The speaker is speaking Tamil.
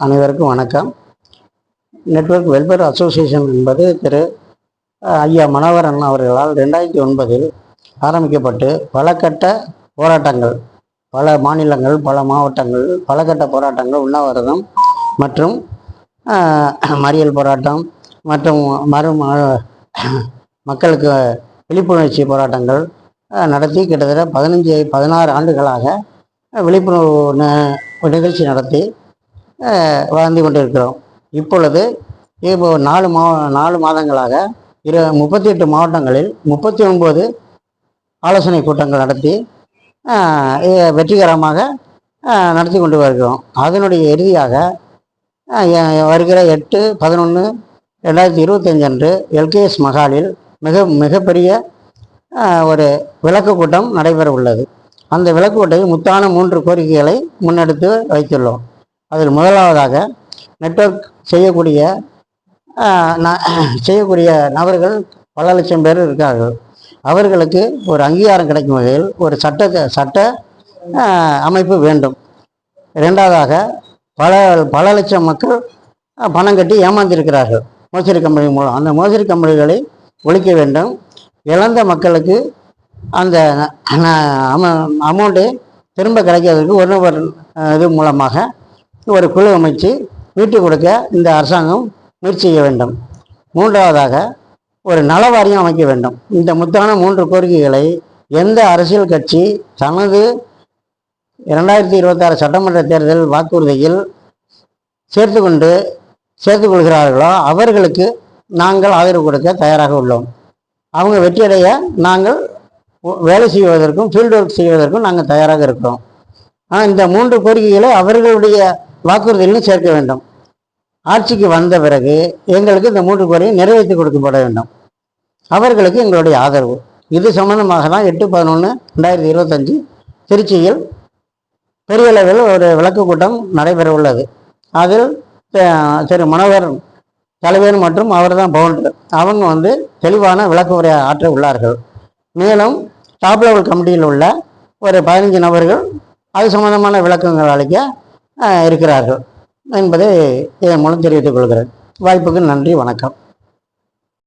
அனைவருக்கும் வணக்கம். நெட்வொர்க் வெல்ஃபேர் அசோசியேஷன் என்பது திரு ஐயா மனோகரன் அவர்களால் ரெண்டாயிரத்தி ஒன்பதில் ஆரம்பிக்கப்பட்டு பல கட்ட போராட்டங்கள் பல மாநிலங்கள் பல மாவட்டங்கள் பல கட்ட போராட்டங்கள் உண்ணாவிரதம் மற்றும் மறியல் போராட்டம் மற்றும் மறு மக்களுக்கு விழிப்புணர்ச்சி போராட்டங்கள் நடத்தி கிட்டத்தட்ட பதினஞ்சு பதினாறு ஆண்டுகளாக விழிப்புணர்வு ந- நிகழ்ச்சி நடத்தி அஹ், வாழ்ந்து கொண்டிருக்கிறோம். இப்பொழுது இப்போ நாலு மா நாலு மாதங்களாக இரு முப்பத்தி எட்டு மாவட்டங்களில் முப்பத்தி ஒன்பது ஆலோசனை கூட்டங்கள் நடத்தி வெற்றிகரமாக நடத்தி கொண்டு வருகிறோம். அதனுடைய இறுதியாக வருகிற எட்டு பதினொன்று ரெண்டாயிரத்தி இருபத்தஞ்சு அன்று எல்கேஎஸ் மகாலில் மிக மிகப்பெரிய ஒரு விளக்கு கூட்டம் நடைபெற உள்ளது அந்த விளக்கு கூட்டத்தில் முத்தான மூன்று கோரிக்கைகளை முன்னெடுத்து வைத்துள்ளோம். அதில் முதலாவதாக நெட்வொர்க் செய்யக்கூடிய ந- செய்யக்கூடிய நபர்கள் பல லட்சம் பேர் இருக்கார்கள். அவர்களுக்கு ஒரு அங்கீகாரம் கிடைக்கும் வகையில் ஒரு சட்ட சட்ட அமைப்பு வேண்டும். ரெண்டாவதாக பல பல லட்சம் மக்கள் பணம் கட்டி ஏமாந்திருக்கிறார்கள். மோசடி கம்பெனி மூலம். அந்த மோசடி கம்பெனிகளை ஒழிக்க வேண்டும். இழந்த மக்களுக்கு அந்த அமௌண்ட்டு திரும்ப கிடைக்கிறதுக்கு ஒரு நபர் இது மூலமாக ஒரு குழு அமைச்சு மீட்டு கொடுக்க இந்த அரசாங்கம் முயற்சி செய்ய வேண்டும். மூன்றாவதாக ஒரு நல வாரியம் அமைக்க வேண்டும். இந்த முத்தான மூன்று கோரிக்கைகளை எந்த அரசியல் கட்சி தனது இரண்டாயிரத்தி இருபத்தாறு சட்டமன்ற தேர்தல் வாக்குறுதியில் சேர்த்து கொண்டு சேர்த்து கொள்கிறார்களோ அவர்களுக்கு நாங்கள் ஆதரவு கொடுக்க தயாராக உள்ளோம். அவங்க வெற்றியடைய நாங்கள் வேலை செய்வதற்கும் ஃபீல்டு ஒர்க் செய்வதற்கும் நாங்கள் தயாராக இருக்கிறோம். ஆனால் இந்த மூன்று கோரிக்கைகளை அவர்களுடைய வாக்குறுதிகளும் சேர்க்க வேண்டும். ஆட்சிக்கு வந்த பிறகு எங்களுக்கு இந்த மூன்று கோரிக்கை நிறைவேற்றி கொடுக்கப்பட வேண்டும். அவர்களுக்கு எங்களுடைய ஆதரவு. இது சம்பந்தமாக தான் எட்டு பதினொன்று ரெண்டாயிரத்தி இருபத்தஞ்சு திருச்சியில் பெரிய அளவில் ஒரு விளக்கு கூட்டம் நடைபெற உள்ளது. அதில் திரு மனோகர் தலைவர் மற்றும் அவர் தான் பவுண்டர். அவங்க வந்து தெளிவான விளக்கு உரை ஆற்ற உள்ளார்கள். மேலும் டாப் லெவல் கமிட்டியில் உள்ள ஒரு பதினஞ்சு நபர்கள் அது சம்பந்தமான விளக்கங்கள் அளிக்க இருக்கிறார்கள் என்பதை இதன் மூலம் தெரிவித்துக் கொள்கிறேன். வாய்ப்புக்கு நன்றி வணக்கம்.